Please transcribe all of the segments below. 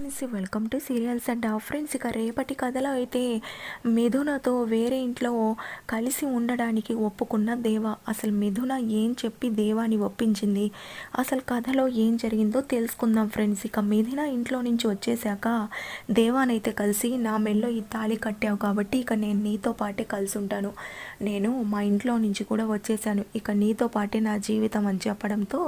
Friends welcome to serials and friends ఇక రేపటి కథలో అయితే మిథునతో వేరే ఇంట్లో కలిసి ఉండడానికి ఒప్పుకున్న దేవ. అసలు మిథున ఏం చెప్పి దేవాని ఒప్పించింది? అసలు కథలో ఏం జరిగిందో తెలుసుకుందాం ఫ్రెండ్స్. ఇక మిథున ఇంట్లో నుంచి వచ్చేసాక దేవానైతే కలిసి నా మెల్లో ఈ తాళి కట్టావు కాబట్టి ఇక నేను నీతో పాటే కలిసి ఉంటాను. నేను మా ఇంట్లో నుంచి కూడా వచ్చేసాను ఇక నీతో పాటే నా జీవితం అని చెప్పడంతో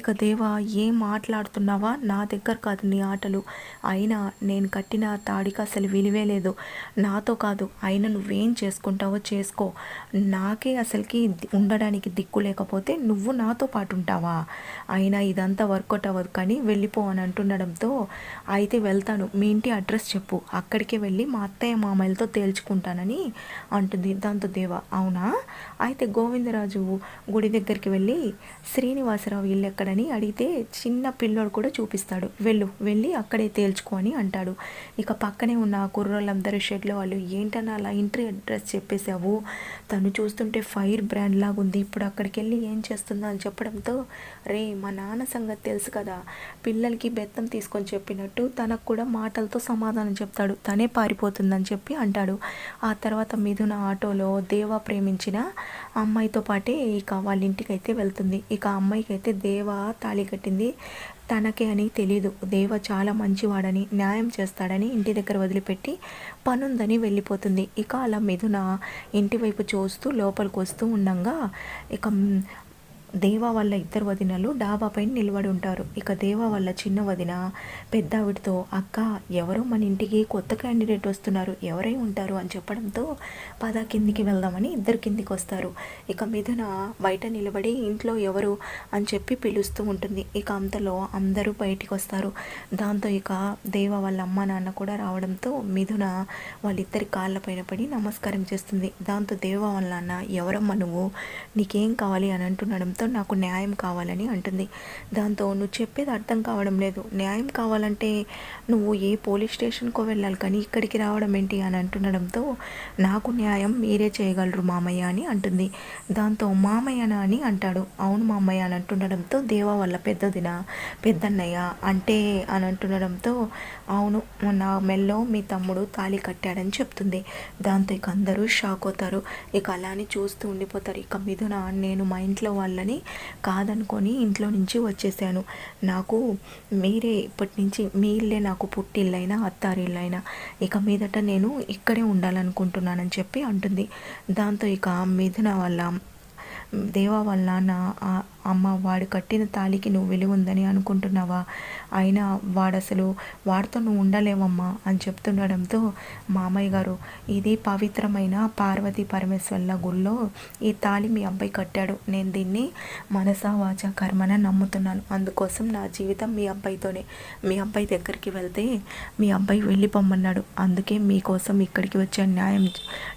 ఇక దేవా ఏం మాట్లాడుతున్నావా? నా దగ్గర కాదు నీ ఆటలు. అయినా నేను కట్టిన తాడికి అసలు విలువే లేదు. నాతో కాదు అయినా నువ్వేం చేసుకుంటావో చేసుకో. నాకే అసలుకి ఉండడానికి దిక్కు లేకపోతే నువ్వు నాతో పాటు ఉంటావా అయినా ఇదంతా వర్కౌట్ అవ్వదు కానీ వెళ్ళిపో అని అంటుండడంతో అయితే వెళ్తాను. మీ ఇంటి అడ్రస్ చెప్పు. అక్కడికి వెళ్ళి మా అత్తయ్య మామయ్యలతో తేల్చుకుంటానని అంటుంది దాంతో దేవ. అవునా? అయితే గోవిందరాజు గుడి దగ్గరికి వెళ్ళి శ్రీనివాసరావు ఇల్లు ఎక్కడని అడిగితే చిన్న పిల్లోడు కూడా చూపిస్తాడు. వెళ్ళు. వెళ్ళి అక్కడే తేల్చుకొని అంటాడు. ఇక పక్కనే ఉన్న కుర్రోళ్ళందరూ షెడ్లో వాళ్ళు ఏంటని అలా ఇంట్రీ అడ్రస్ చెప్పేశావు? తను చూస్తుంటే ఫైర్ బ్రాండ్ లాగా ఉంది ఇప్పుడు అక్కడికి వెళ్ళి ఏం చేస్తుందో? అని చెప్పడంతో రే మా నాన్న సంగతి తెలుసు కదా. పిల్లలకి బెత్తం తీసుకొని చెప్పినట్టు తనకు కూడా మాటలతో సమాధానం చెప్తాడు. తనే పారిపోతుందని చెప్పి అంటాడు. ఆ తర్వాత మిథున ఆటోలో దేవా ప్రేమించిన అమ్మాయితో పాటే ఇక వాళ్ళ ఇంటికి అయితే వెళ్తుంది. ఇక అమ్మాయికి అయితే దేవా తాళి కట్టింది. తనకే అని తెలీదు. దేవ చాలా మంచివాడని న్యాయం చేస్తాడని ఇంటి దగ్గర వదిలిపెట్టి పనుందని వెళ్ళిపోతుంది. ఇక అలా మిథున ఇంటి వైపు చూస్తూ లోపలికి వస్తూ ఉండగా ఇక దేవా వాళ్ళ ఇద్దరు వదినలు డాబా పైన నిలబడి ఉంటారు. ఇక దేవా వాళ్ళ చిన్న వదిన పెద్దావిడితో అక్క ఎవరో మన ఇంటికి కొత్త క్యాండిడేట్ వస్తున్నారు. ఎవరై ఉంటారు? అని చెప్పడంతో పద కిందికి వెళ్దామని ఇద్దరు కిందికి వస్తారు. ఇక మిథున బయట నిలబడి ఇంట్లో ఎవరు? అని చెప్పి పిలుస్తూ ఉంటుంది. ఇక అంతలో అందరూ బయటికి వస్తారు. దాంతో ఇక దేవా వాళ్ళ అమ్మ నాన్న కూడా రావడంతో మిథున వాళ్ళిద్దరి కాళ్ళపైన పడి నమస్కారం చేస్తుంది. దాంతో దేవా వాళ్ళ నాన్న ఎవరమ్మ నువ్వు? నీకేం కావాలి? అని అంటుండడంతో దాంతో నాకు న్యాయం కావాలని అంటుంది. దాంతో నువ్వు చెప్పేది అర్థం కావడం లేదు. న్యాయం కావాలంటే నువ్వు ఏ పోలీస్ స్టేషన్కో వెళ్ళాలి కానీ ఇక్కడికి రావడం ఏంటి అని అంటుండడంతో నాకు న్యాయం మీరే చేయగలరు మామయ్య అని అంటుంది. దాంతో మామయ్యనా అని అంటాడు. అవును మామయ్య అని అంటుండడంతో దేవా వల్ల పెద్దదిన? పెద్దన్నయ్య? అంటే అని అంటుండడంతో అవును నా మెల్లో మీ తమ్ముడు తాళి కట్టాడని చెప్తుంది. దాంతో ఇక అందరూ షాక్ అవుతారు. ఇక అలానే చూస్తూ ఉండిపోతారు. ఇక మిథున నేను మా ఇంట్లో వాళ్ళని అని కాదనుకొని ఇంట్లో నుంచి వచ్చేసాను. నాకు మీరే ఇప్పటి నుంచి మీ ఇల్లే నాకు పుట్టిల్లైనా అత్తారిల్లైనా ఇక మీదట నేను ఇక్కడే ఉండాలనుకుంటున్నానని చెప్పి అంటుంది. దాంతో ఇక మిథున వల్ల దేవా వాళ్ళ నాన్న అమ్మ వాడు కట్టిన తాళికి నువ్వు విలువ ఉందని అనుకుంటున్నావా? అయినా వాడు అసలు వాడితో నువ్వు ఉండలేవమ్మా అని చెప్తుండడంతో మామయ్య గారు ఇది పవిత్రమైన పార్వతీ పరమేశ్వర్ల గుళ్ళో ఈ తాళి మీ అబ్బాయి కట్టాడు. నేను దీన్ని మనసా వాచ కర్మన నమ్ముతున్నాను. అందుకోసం నా జీవితం మీ అబ్బాయితోనే. మీ అబ్బాయి దగ్గరికి వెళ్తే మీ అబ్బాయి వెళ్ళిపోమ్మన్నాడు. అందుకే మీకోసం ఇక్కడికి వచ్చే న్యాయం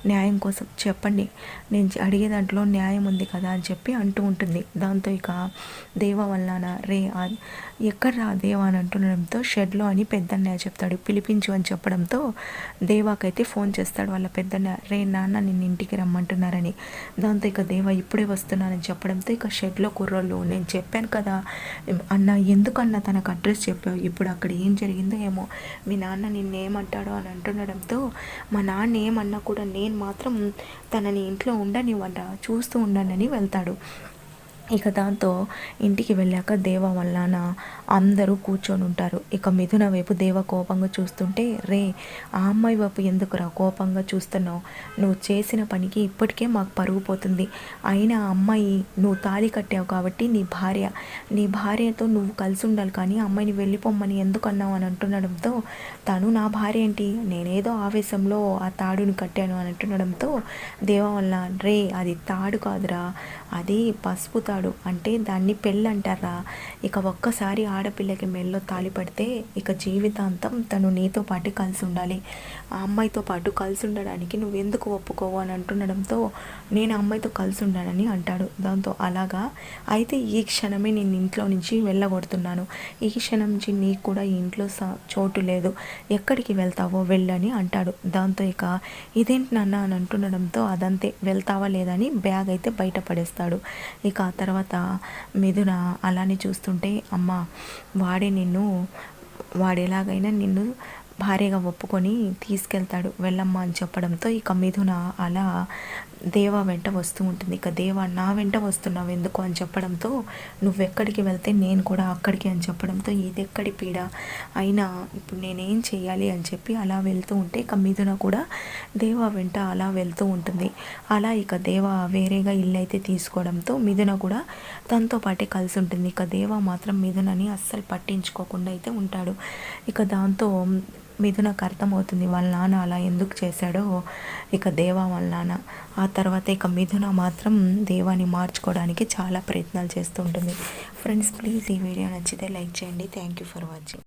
న్యాయం కోసం చెప్పండి. నేను అడిగే దాంట్లో న్యాయం ఉంది కదా అని చెప్పి అంటూ ఉంటుంది. దాంతో ఇక దేవ వల్ల రే ఎక్కడ రా దేవా అని అంటుండడంతో షెడ్లో అని పెద్దన్నయ్య చెప్తాడు. పిలిపించు అని చెప్పడంతో దేవాకైతే ఫోన్ చేస్తాడు వాళ్ళ పెద్దన్న. రే నాన్న నిన్ను ఇంటికి రమ్మంటున్నారని. దాంతో ఇక దేవా ఇప్పుడే వస్తున్నానని చెప్పడంతో ఇక షెడ్లో కుర్రోళ్ళు నేను చెప్పాను కదా అన్న ఎందుకన్నా తనకు అడ్రస్ చెప్పావు? ఇప్పుడు అక్కడ ఏం జరిగిందో ఏమో? మీ నాన్న నిన్నేమంటాడో అని అంటుండడంతో మా నాన్న ఏమన్నా కూడా నేను మాత్రం తనని ఇంట్లో ఉండనివ్వంట చూస్తూ ఉండనని వెళ్తాడు. ఇక దాంతో ఇంటికి వెళ్ళాక దేవ వల్లన అందరూ కూర్చొని ఉంటారు. ఇక మిథున వైపు దేవ కోపంగా చూస్తుంటే రే ఆ అమ్మాయి వైపు ఎందుకురా కోపంగా చూస్తున్నావు? నువ్వు చేసిన పనికి ఇప్పటికే మాకు పరుగు పోతుంది. అయినా అమ్మాయి నువ్వు తాళి కట్టావు కాబట్టి నీ భార్య నీ భార్యతో నువ్వు కలిసి ఉండాలి కానీ అమ్మాయిని వెళ్ళిపోమ్మని ఎందుకు అన్నావు అని అంటుండడంతో తను నా భార్య ఏంటి? నేనేదో ఆవేశంలో ఆ తాడుని కట్టాను అని అంటుండడంతో దేవ వల్ల రే అది తాడు కాదురా అది పసుపు తాడు అంటే దాన్ని పెళ్ళి అంటారా ఇక ఒక్కసారి ఆడపిల్లకి మెల్లో తాళి పడితే ఇక జీవితాంతం తను నీతో పాటు కలిసి ఉండాలి ఆ అమ్మాయితో పాటు కలిసి ఉండడానికి నువ్వు ఎందుకు ఒప్పుకోవు అని అంటుండడంతో నేను అమ్మాయితో కలిసి ఉండాలని అంటాడు. దాంతో అలాగా? అయితే ఈ క్షణమే నేను ఇంట్లో నుంచి వెళ్ళగొడుతున్నాను. ఈ క్షణం నుంచి నీకు కూడా ఇంట్లో చోటు లేదు. ఎక్కడికి వెళ్తావో వెళ్ళని అంటాడు. దాంతో ఇక ఇదేంటి నాన్న? అని అంటుండడంతో అదంతే వెళ్తావా లేదని బ్యాగ్ అయితే బయట పడేస్తాడు. ఇక ఆ తర్వాత మిథున అలానే చూస్తుంటే అమ్మ వాడే నిన్ను వాడేలాగైనా నిన్ను భార్యగా ఒప్పుకొని తీసుకెళ్తాడు. వెళ్ళమ్మా అని చెప్పడంతో ఇక మిథున అలా దేవ వెంట వస్తూ ఉంటుంది. ఇక దేవ నా వెంట వస్తున్నావు ఎందుకు అని చెప్పడంతో నువ్వెక్కడికి వెళ్తే నేను కూడా అక్కడికి అని చెప్పడంతో ఇది ఎక్కడి పీడ? అయినా ఇప్పుడు నేనేం చేయాలి అని చెప్పి అలా వెళ్తూ ఉంటే ఇక మిథున కూడా దేవ వెంట అలా వెళ్తూ ఉంటుంది. అలా ఇక దేవ వేరేగా ఇల్లు అయితే తీసుకోవడంతో మిథున కూడా తనతో పాటే కలిసి ఉంటుంది. ఇక దేవ మాత్రం మిథునని అస్సలు పట్టించుకోకుండా అయితే ఉంటాడు. ఇక దాంతో మిథునకు అర్థమవుతుంది వాళ్ళ నాన్న అలా ఎందుకు చేశాడో. ఇక దేవా వాళ్ళ నాన్న. ఆ తర్వాత ఇక మిథున మాత్రం దేవాని మార్చుకోవడానికి చాలా ప్రయత్నాలు చేస్తూ ఉంటుంది. ఫ్రెండ్స్ ప్లీజ్ ఈ వీడియో నచ్చితే లైక్ చేయండి. Thank you for watching